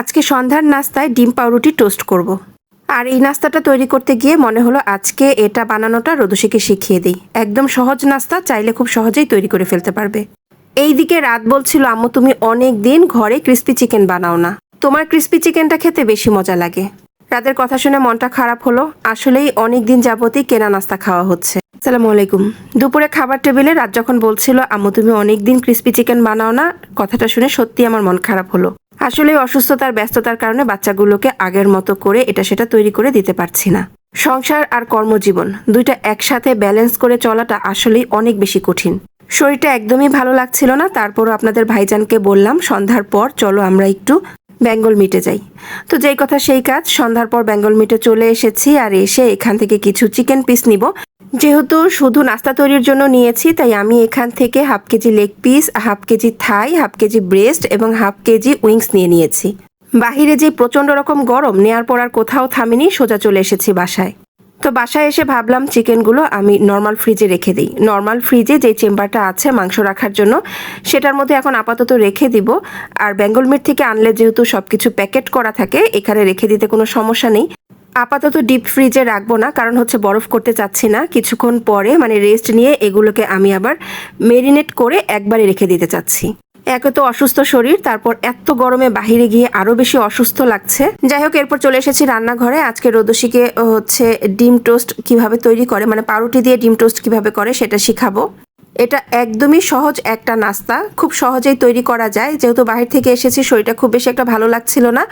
আজকে সন্ধ্যার নাস্তায় ডিম পাউরুটি টোস্ট করব। আর এই নাস্তাটা তৈরি করতে গিয়ে মনে হলো আজকে এটা বানানোটা রদুষিকে শিখিয়ে দিই। একদম সহজ নাস্তা, চাইলে খুব সহজেই তৈরি করে ফেলতে পারবে। এই দিকে রাত বলছিল, আম্মু, তুমি অনেক দিন ঘরে ক্রিস্পি চিকেন বানাও না। তোমার ক্রিস্পি চিকেনটা খেতে বেশি মজা লাগে রাতের কথা শুনে মনটা খারাপ হলো। আসলেই অনেক দিন যাবতই কেনা নাস্তা খাওয়া হচ্ছে। সালামু আলাইকুম। দুপুরে খাবার টেবিলে রাত যখন বলছিল, আম্মু, তুমি অনেক দিন ক্রিস্পি চিকেন বানাও না, কথাটা শুনে সত্যি আমার মন খারাপ হলো। আসলে অসুস্থতার ব্যস্ততার কারণে বাচ্চাগুলোকে আগের মতো করে এটা সেটা তৈরি করে দিতে পারছি না। সংসার আর কর্মজীবন দুইটা একসাথে ব্যালেন্স করে চলাটা আসলেই অনেক বেশি কঠিন। শরীরটা একদমই ভালো লাগছিল না, তারপরও আপনাদের ভাইজানকে বললাম, সন্ধ্যার পর চলো আমরা একটু বেঙ্গল মিটে যাই। তো যেই কথা সেই কাজ, সন্ধ্যার পর বেঙ্গল মিটে চলে এসেছি আর এসে এখান থেকে কিছু চিকেন পিস নিব। যেহেতু শুধু নাস্তা তৈরির জন্য নিয়েছি, তাই আমি এখান থেকে half kg leg piece, half kg thigh, half kg breast এবং হাফ কেজি উইংস নিয়ে নিয়েছি। বাহিরে যে প্রচণ্ড রকম গরম, নেয়ার পর আর কোথাও থামিনি, সোজা চলে এসেছি বাসায়। তো বাসায় এসে ভাবলাম চিকেনগুলো আমি নর্মাল ফ্রিজে রেখে দিই। নর্মাল ফ্রিজে যে চেম্বারটা আছে মাংস রাখার জন্য, সেটার মধ্যে এখন আপাতত রেখে দিব। আর বেঙ্গল মিট থেকে আনলে যেহেতু সব কিছু প্যাকেট করা থাকে, এখানে রেখে দিতে কোনো সমস্যা নেই। আপাতত ডিপ ফ্রিজে রাখব না, কারণ হচ্ছে বরফ করতে চাচ্ছি না। কিছুক্ষণ পরে মানে রেস্ট নিয়ে এগুলোকে আমি আবার মেরিনেট করে একবারে রেখে দিতে চাচ্ছি। একে তো অসুস্থ শরীর, তারপর এত গরমে বাহিরে গিয়ে আরও বেশি অসুস্থ লাগছে। যাই হোক, এরপর চলে এসেছি রান্নাঘরে। আজকে রোদসিকে হচ্ছে ডিম টোস্ট কীভাবে তৈরি করে মানে পাউরুটি দিয়ে ডিম টোস্ট কীভাবে করে সেটা শিখাবো। এটা একদমই সহজ একটা নাস্তা, খুব সহজেই তৈরি করা যায়। যেহেতু বাহির থেকে এসেছি, শরীরটা খুব বেশি একটা ভালো লাগছিল না।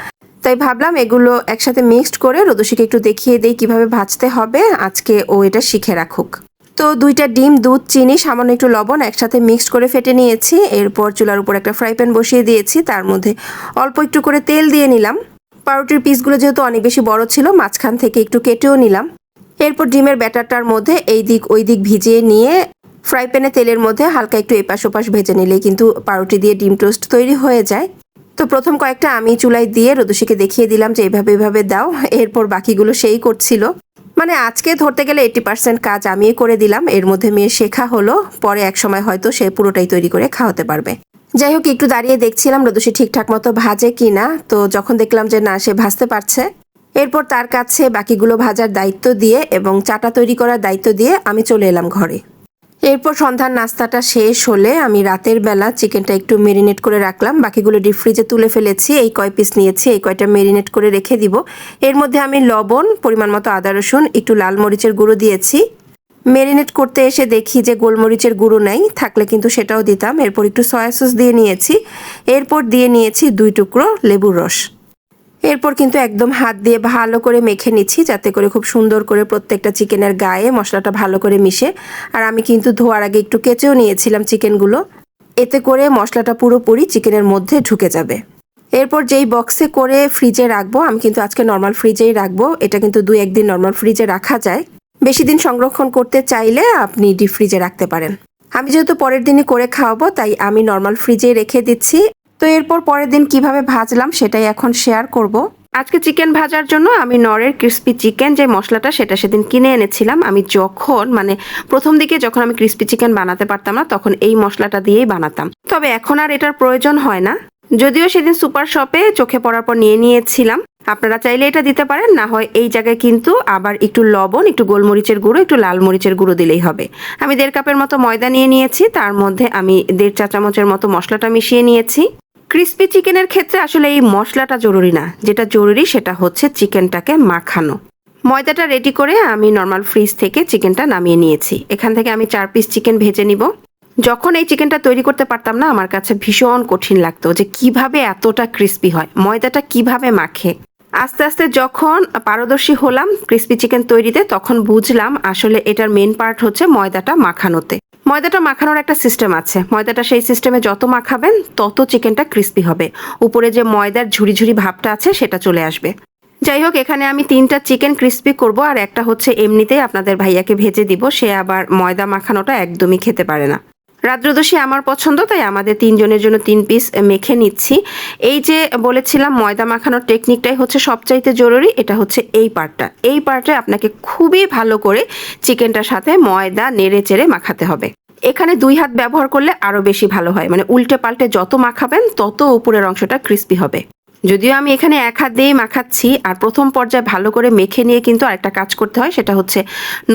তাই ভাবলাম এগুলো একসাথে মিক্সড করে রোদসিকে একটু দেখিয়ে দেই কীভাবে ভাজতে হবে। আজকে ও এটা শিখে রাখুক। তো দুইটা ডিম, দুধ, চিনি, সামান্য একটু লবণ একসাথে মিক্সড করে ফেটে নিয়েছি। এরপর চুলার উপর একটা ফ্রাই প্যান বসিয়ে দিয়েছি। তার মধ্যে অল্প একটু করে তেল দিয়ে নিলাম। পাউরুটির পিসগুলো যেহেতু অনেক বেশি বড় ছিল, মাঝখান থেকে একটু কেটেও নিলাম। এরপর ডিমের ব্যাটারটার মধ্যে এই দিক, ওই দিক ভিজিয়ে নিয়ে ফ্রাই প্যানে তেলের মধ্যে হালকা একটু এপাশ ওপাশ ভেজে নিলে কিন্তু পাউরুটি দিয়ে ডিম টোস্ট তৈরি হয়ে যায়। তো প্রথম কয়েকটা আমি চুলায় দিয়ে রদুষিকে দেখিয়ে দিলাম যে এভাবে এভাবে দাও। এরপর বাকিগুলো সেই করছিল। মানে আজকে ধরতে গেলে এইটি পার্সেন্ট কাজ আমি করে দিলাম। এর মধ্যে মেয়ে শেখা হলো, পরে এক সময় হয়তো সে পুরোটাই তৈরি করে খাওয়াতে পারবে। যাই হোক, একটু দাঁড়িয়ে দেখছিলাম রদুষি ঠিকঠাক মতো ভাজে কি না তো যখন দেখলাম যে না, সে ভাজতে পারছে, এরপর তার কাছে বাকিগুলো ভাজার দায়িত্ব দিয়ে এবং চাটা তৈরি করার দায়িত্ব দিয়ে আমি চলে এলাম ঘরে। এরপর সন্ধ্যার নাস্তাটা শেষ হলে আমি রাতের বেলা চিকেনটা একটু মেরিনেট করে রাখলাম। বাকিগুলো ডিপ ফ্রিজে তুলে ফেলেছি। এই কয় পিস নিয়েছি, এই কয়টা মেরিনেট করে রেখে দিব। এর মধ্যে আমি লবণ, পরিমাণ মতো আদা, রসুন, একটু লাল মরিচের গুঁড়ো দিয়েছি। মেরিনেট করতে এসে দেখি যে গোলমরিচের গুঁড়ো নেই, থাকলে কিন্তু সেটাও দিতাম। এরপর একটু সয়া সস দিয়ে নিয়েছি। এরপর দিয়ে নিয়েছি দুই টুকরো লেবুর রস। এরপর কিন্তু একদম হাত দিয়ে ভালো করে মেখে নিচ্ছি, যাতে করে খুব সুন্দর করে প্রত্যেকটা চিকেনের গায়ে মশলাটা ভালো করে মিশে। আর আমি কিন্তু ধোয়ার আগে একটু কেচেও নিয়েছিলাম চিকেনগুলো। এতে করে মশলাটা পুরোপুরি চিকেনের মধ্যে ঢুকে যাবে। এরপর যেই বক্সে করে ফ্রিজে রাখব, আমি কিন্তু আজকে নর্মাল ফ্রিজেই রাখব। এটা কিন্তু দুই একদিন নর্মাল ফ্রিজে রাখা যায়। বেশি দিন সংরক্ষণ করতে চাইলে আপনি ডিপ ফ্রিজে রাখতে পারেন। আমি যেহেতু পরের দিনই করে খাওয়াবো, তাই আমি নর্মাল ফ্রিজে রেখে দিচ্ছি। তো এরপর পরের দিন কীভাবে ভাজলাম সেটাই এখন শেয়ার করব। আজকে চিকেন ভাজার জন্য আমি নরের ক্রিস্পি চিকেন যে মশলাটা সেটা সেদিন কিনে এনেছিলাম। আমি যখন মানে প্রথম দিকে যখন আমি ক্রিস্পি চিকেন বানাতে পারতাম না, তখন এই মশলাটা দিয়েই বানাতাম। তবে এখন আর এটার প্রয়োজন হয় না। যদিও সেদিন সুপার শপে চোখে পড়ার পর নিয়ে নিয়েছিলাম। আপনারা চাইলে এটা দিতে পারেন, না হয় এই জায়গায় কিন্তু আবার একটু লবণ, একটু গোলমরিচের গুঁড়ো, একটু লাল মরিচের গুঁড়ো দিলেই হবে। আমি দেড় কাপের মতো ময়দা নিয়ে নিয়েছি, তার মধ্যে আমি দেড় চা চামচের মতো মশলাটা মিশিয়ে নিয়েছি। ক্রিস্পি চিকেনের ক্ষেত্রে আসলে এই মশলাটা জরুরি না। যেটা জরুরি সেটা হচ্ছে চিকেনটাকে মাখানো। ময়দাটা রেডি করে আমি নর্মাল ফ্রিজ থেকে চিকেনটা নামিয়ে নিয়েছি। এখান থেকে আমি চার পিস চিকেন ভেজে নিব। যখন এই চিকেনটা তৈরি করতে পারতাম না, আমার কাছে ভীষণ কঠিন লাগতো যে কীভাবে এতটা ক্রিস্পি হয়, ময়দাটা কীভাবে মাখে। আস্তে আস্তে যখন পারদর্শী হলাম ক্রিস্পি চিকেন তৈরিতে, তখন বুঝলাম আসলে এটার মেন পার্ট হচ্ছে ময়দাটা মাখানোতে। ময়দাটা মাখানোর একটা সিস্টেম আছে। ময়দাটা সেই সিস্টেমে যত মাখাবেন, তত চিকেনটা ক্রিস্পি হবে। উপরে যে ময়দার ঝুড়ি ঝুড়ি ভাবটা আছে, সেটা চলে আসবে। যাই হোক, এখানে আমি তিনটা চিকেন ক্রিস্পি করব, আর একটা হচ্ছে এমনিতেই আপনাদের ভাইয়াকে ভেজে দিব। সে আবার ময়দা মাখানোটা একদমই খেতে পারে না। রাত্রদোষী আমার পছন্দ, তাই আমাদের তিনজনের জন্য তিন পিস মেখে নিচ্ছি। এই যে বলেছিলাম, ময়দা মাখানোর টেকনিকটাই হচ্ছে সবচাইতে জরুরি, এটা হচ্ছে এই পার্টটা এই পার্টে আপনাকে খুবই ভালো করে চিকেনটার সাথে ময়দা নেড়ে চেড়ে মাখাতে হবে। এখানে দুই হাত ব্যবহার করলে আরও বেশি ভালো হয়। মানে উল্টে পাল্টে যত মাখাবেন, তত উপরের অংশটা ক্রিস্পি হবে। যদিও আমি এখানে এক হাত দিয়েই মাখাচ্ছি, আর প্রথম পর্যায়ে ভালো করে মেখে নিয়ে কিন্তু আরেকটা কাজ করতে হয়, সেটা হচ্ছে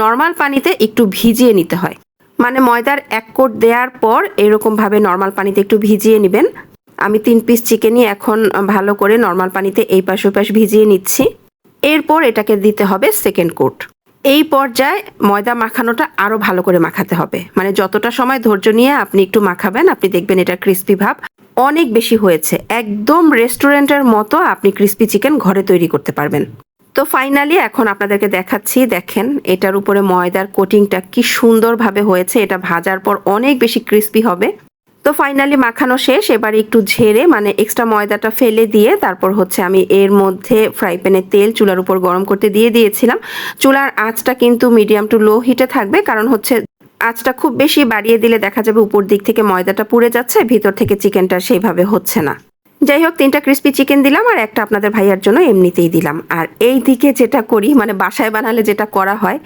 নর্মাল পানিতে একটু ভিজিয়ে নিতে হয়। মানে ময়দার এক কোট দেওয়ার পর এরকমভাবে নর্মাল পানিতে একটু ভিজিয়ে নেবেন। আমি তিন পিস চিকেনই এখন ভালো করে নর্মাল পানিতে এই পাশ ওপাশ ভিজিয়ে নিচ্ছি। এরপর এটাকে দিতে হবে সেকেন্ড কোট এই পর্যায়ে ময়দা মাখানোটা আরও ভালো করে মাখাতে হবে। মানে যতটা সময় ধৈর্য নিয়ে আপনি একটু মাখাবেন, আপনি দেখবেন এটা ক্রিস্পি ভাব অনেক বেশি হয়েছে। একদম রেস্টুরেন্টের মতো আপনি ক্রিস্পি চিকেন ঘরে তৈরি করতে পারবেন। তো ফাইনালি এখন আপনাদেরকে দেখাচ্ছি, দেখেন এটার উপরে ময়দার কোটিংটা কি সুন্দরভাবে হয়েছে। এটা ভাজার পর অনেক বেশি ক্রিস্পি হবে। তো ফাইনালি মাখানো শেষ। এবার একটু ঝেড়ে মানে এক্সট্রা ময়দাটা ফেলে দিয়ে তারপর হচ্ছে আমি এর মধ্যে ফ্রাই প্যানে তেল চুলার উপর গরম করতে দিয়ে দিয়েছিলাম। চুলার আঁচটা কিন্তু মিডিয়াম টু লো হিটে থাকবে, কারণ হচ্ছে আঁচটা খুব বেশি বাড়িয়ে দিলে দেখা যাবে উপর দিক থেকে ময়দাটা পুড়ে যাচ্ছে, ভিতর থেকে চিকেনটা সেইভাবে হচ্ছে না। যাই হোক তিনটা ক্রিস্পি চিকেন দিলাম আর একটা আপনাদের ভাইয়ার জন্য এমনিতেই দিলাম। আর এই দিকে যেটা করি মানে বাসায় বানালে যেটা করা হয়,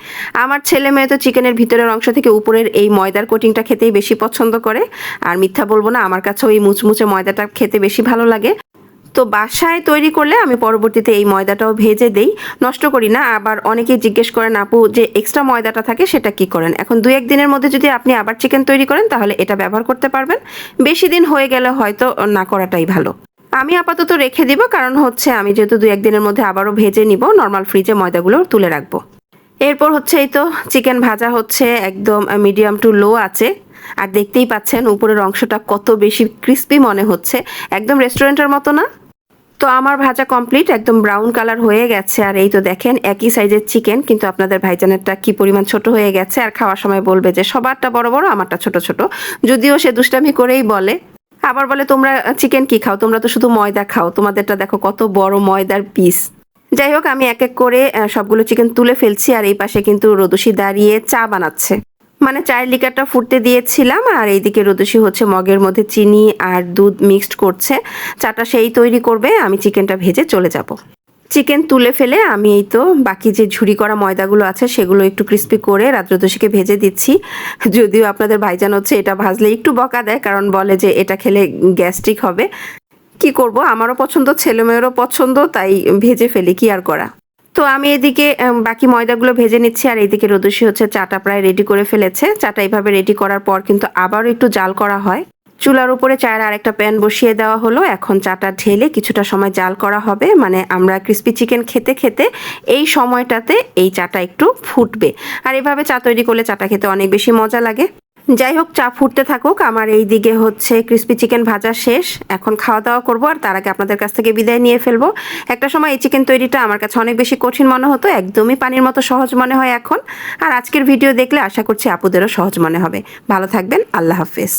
আমার ছেলে মেয়ে তো চিকেনের ভিতরের অংশ থেকে উপরের এই ময়দার কোটিংটা খেতেই বেশি পছন্দ করে। আর মিথ্যা বলব না, আমার কাছেও এই মুচমুচে ময়দাটা খেতে বেশি ভালো লাগে। তো বাসায় তৈরি করলে আমি পরবর্তীতে এই ময়দাটাও ভেজে দেই। নষ্ট করি না। আবার অনেকেই জিজ্ঞেস করেন, আপু, যে এক্সট্রা ময়দাটা থাকে সেটা কি করেন? এখন দু এক দিনের মধ্যে যদি আপনি আবার চিকেন তৈরি করেন, তাহলে এটা ব্যবহার করতে পারবেন। বেশি দিন হয়ে গেলে হয়তো না করাটাই ভালো। আমি আপাতত রেখে দিব, কারণ হচ্ছে আমি যেহেতু দু একদিনের মধ্যে আবারও ভেজে নিব নর্মাল ফ্রিজে ময়দাগুলো তুলে রাখব। এরপর হচ্ছে এই তো চিকেন ভাজা হচ্ছে একদম মিডিয়াম টু লো আছে। আর দেখতেই পাচ্ছেন, উপরের অংশটা কত বেশি ক্রিস্পি মনে হচ্ছে। একদম রেস্টুরেন্টের মতো না। তো আমার ভাজা কমপ্লিট একদম ব্রাউন কালার হয়ে গেছে। আর এই তো দেখেন, একই সাইজের চিকেন কিন্তু আপনাদের ভাইজানেরটা কি পরিমাণ ছোট হয়ে গেছে, আর খাওয়ার সময় বলবে যে, সবারটা বড় বড়, আমারটা ছোট ছোট। যদিও সে দুষ্টামি করেই বলে। আবার বলে, তোমরা চিকেন কি খাও? তোমরা তো শুধু ময়দা খাও। তোমাদেরটা দেখো কত বড় ময়দার পিস যাই হোক, আমি এক এক করে সবগুলো চিকেন তুলে ফেলছি, আর এই পাশে কিন্তু রদুষি দাঁড়িয়ে চা বানাচ্ছে। মানে চায়ের লিকারটা ফুটতে দিয়েছিলাম আর এইদিকে রদুষি হচ্ছে মগের মধ্যে চিনি আর দুধ মিক্সড করছে। চাটা সেই তৈরি করবে, আমি চিকেনটা ভেজে চলে যাব। চিকেন তুলে ফেলে আমি এই তো বাকি যে ঝুড়ি করা ময়দাগুলো আছে সেগুলো একটু ক্রিস্পি করে রাত্রদোষীকে ভেজে দিচ্ছি। যদিও আপনাদের ভাইজান হচ্ছে এটা ভাজলে একটু বকা দেয়, কারণ বলে যে এটা খেলে গ্যাস্ট্রিক হবে। কি করব? আমারও পছন্দ ছেলে মেয়েরও পছন্দ, তাই ভেজে ফেলি, কি আর করা? তো আমি এদিকে বাকি ময়দাগুলো ভেজে নিচ্ছি আর এইদিকে রদুষি হচ্ছে চাটা প্রায় রেডি করে ফেলেছে। চাটা এইভাবে রেডি করার পর কিন্তু আবারও একটু জাল করা হয়। চুলার উপরে চায়ের আরেকটা প্যান বসিয়ে দেওয়া হলো। এখন চাটা ঢেলে কিছুটা সময় জাল করা হবে। মানে আমরা ক্রিস্পি চিকেন খেতে খেতে এই সময়টাতে এই চাটা একটু ফুটবে। আর এভাবে চা তৈরি করলে চাটা খেতে অনেক বেশি মজা লাগে। যাই হোক চা ফুটতে থাকুক। আমার এই দিকে হচ্ছে ক্রিস্পি চিকেন ভাজা শেষ। এখন খাওয়া দাওয়া করব আর তার আগে আপনাদের কাছ থেকে বিদায় নিয়ে ফেলব। একটা সময় এই চিকেন তৈরিটা আমার কাছে অনেক বেশি কঠিন মনে হতো, একদমই পানির মতো সহজ মনে হয় এখন। আর আজকের ভিডিও দেখলে আশা করছি আপুদেরও সহজ মনে হবে। ভালো থাকবেন, আল্লাহ হাফেজ।